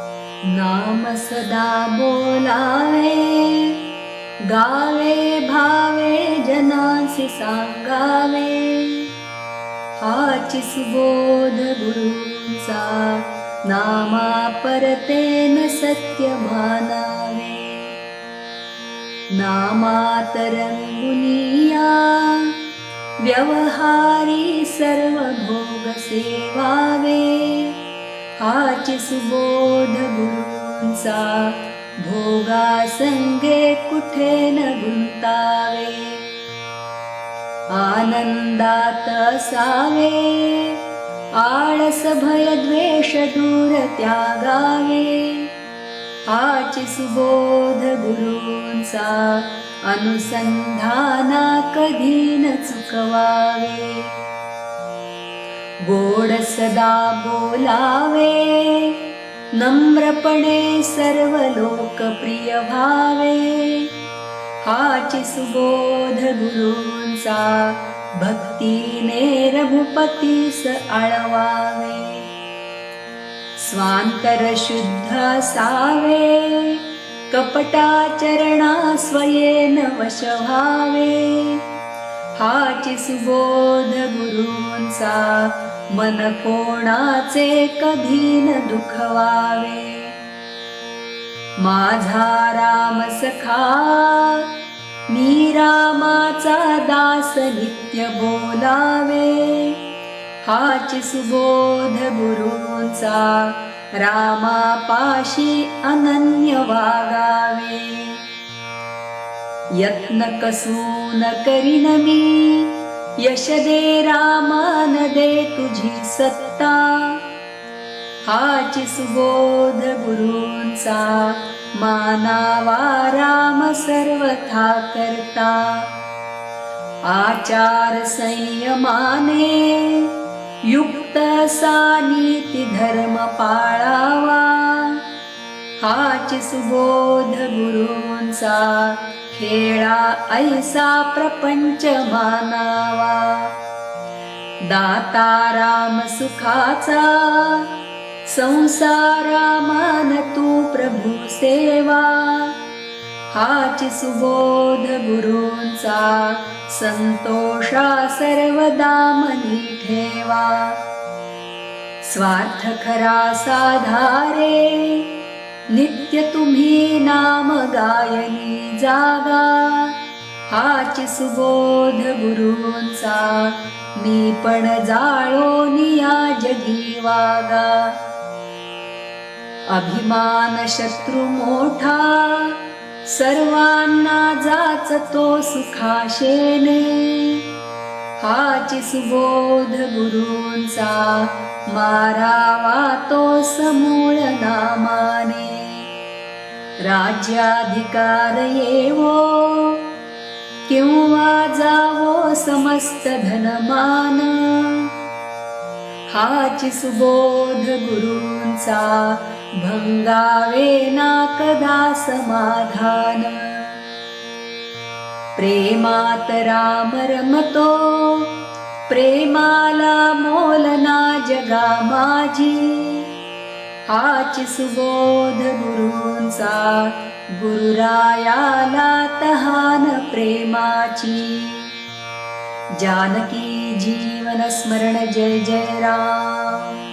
नाम सदा बोलावे गावे भावे जनासी सांगावे। हाची सुबोध गुरूंचा नामा परतेन सत्य मानावे। नामात रंगुनिया व्यवहारी सर्व भोग सेवावे आचि सुबोध गुंचा भोगा संगे कुठे न गुंतावे आनंदात असावे आळस भय द्वेष दूर त्यागावे आचि सुबोध गुरूंचा अनुसंधाना कधी न चुकवावे? गोड सदा बोलावे नम्रपणे सर्व लोकप्रिय भावे हाची सुबोध गुरूंचा भक्तीने रघुपतीस आळवावे. स्वांतर शुद्ध सावे कपटाचरणा स्वयेन वश व्हावे. हाची सुबोध गुरूंचा मन कोणाचे कधी न दुखवावे? माझा राम सखा मी रामाचा दास नित्य बोलावे. हाच सुबोध गुरूंचा रामापाशी अनन्य वागावे. यत्न कसून करीन मी यश दे रामान दे तुझी सत्ता. हाच सुबोध गुरूंचा मानावा राम सर्वथा करता. आचार संयमाने युक्त असा धर्म पाळावा. हाच सुबोध गुरूंचा खेळा ऐसा प्रपंच मानावा. दाता राम सुखाचा संसारा मान तू प्रभू सेवा. हाची सुबोध गुरूंचा संतोषा सर्वदा मनी ठेवा. स्वार्थ खरा साधारे नित्य तुम्ही नाम गायनी जागा. हाच सुबोध गुरूंचा मी पण जाळो निया जगी वागा. अभिमान शत्रू मोठा सर्वांना जाचतो सुखाशेने. हाची सुबोध गुरूंचा मारावा तो समूळ नामाने. राज्याधिकार येवो किंवा जावो समस्त धनमान. हाची सुबोध गुरूंचा भंगावे ना कदा समाधान. प्रेमात राम रमतो प्रेमाला मोलना जगा माझी. हाची सुबोध गुरूंचा गुरुरायाला तहान प्रेमाची. जानकी जीवन स्मरण जय जय राम